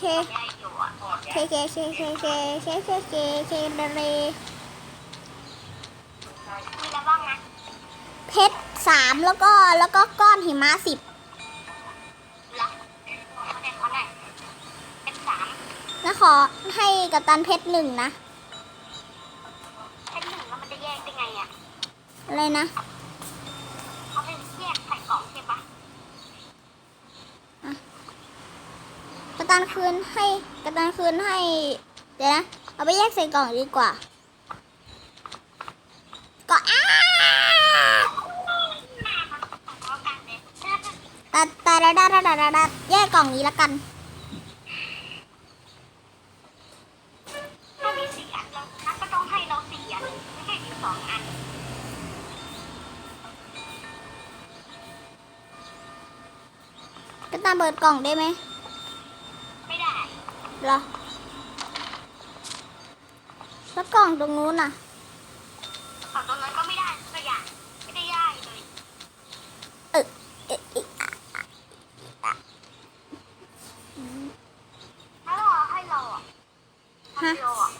เคแย่อยู่อะเคเคเคเคเคเคเคเคเคเรมีแล้วบ้างนะเพชรสามแล้วก็แล้วก็ก้อนหิมะสิบละเขาได้เขาได้เป็นสามแล้วขอให้กัปตันเพชรหนึ่งนะเป็นหนึ่งแล้วมันจะแยกได้ไงอะอะไรนะ ตานคืนให้กระตานคืนให้ เดี๋ยวนะ เอาไปแยกใส่กล่องดีกว่า ก็อ้าตัดตัดตัดตัดตัดแยกกล่องนี้แล้วกันก็ตามเปิดกล่องได้ไหม หรอแล้วกล่องตรงนู้นน่ะเอาตรงนั้นก็ไม่ได้สักอย่างไม่ได้ย่ายเลยเออเอะเอะอะถ้าเราให้เราอะทำเราอะ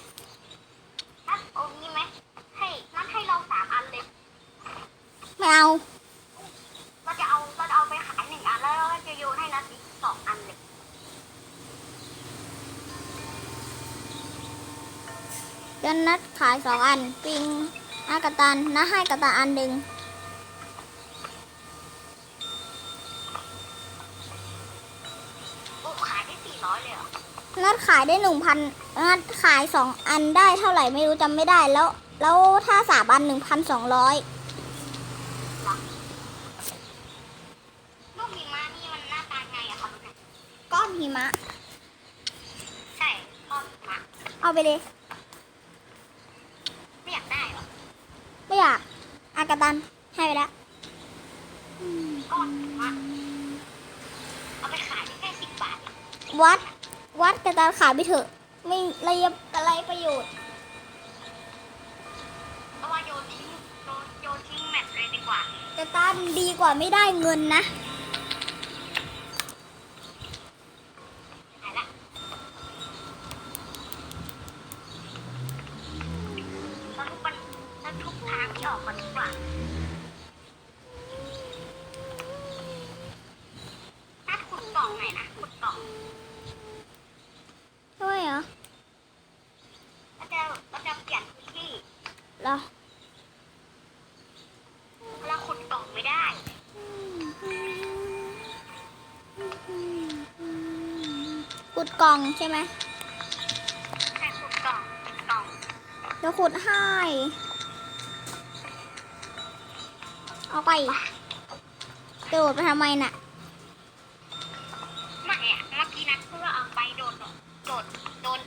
เดี๋ยวนัดขายสองอัน ปิงอากัปตันนะให้กัปตันอันหนึ่งโอ้ขายได้สี่ร้อยเลยเหรอนัดขายได้หนึ่งพันนัดขายสองอันได้เท่าไหร่ไม่รู้จำไม่ได้แล้ว แล้วถ้าสามอันหนึ่งพันสองร้อยลูกหิมะนี่มันหน้าตาไงอะคะเนี่ยก้อนหิมะ ใช่ก้อนหิมะ เอาไปเลย ไม่อยากได้เหรอ ไม่อยากอากัปตันให้ไปแล้วก้อนหิมะเอาไปขายได้แค่สิบบาท วัด วัดกัปตันขายไปเถอะ ไม่ไรอะไรประโยชน์เพราะว่าโยนทิ้งโยนโยนทิ้งแมทเลยดีกว่ากัปตันดีกว่าไม่ได้เงินนะ หายละเราทุกปันเรา ทุกทางที่ออกก่อนดีกว่า นัดขุดกล่องหน่อยนะ ขุดกล่องใช่เหรอเราจะเราจะเปลี่ยนพื้นที่ เหรอเราขุดกล่องไม่ได้ ขุดกล่องใช่ไหมแค่ขุดกล่องขุดกล่อง เดี๋ยวขุดให้ เอาไปโดดไปทำไมน่ะไม่อะเมื่อกี้นัดเพื่อเอาไปโดนโดดโดน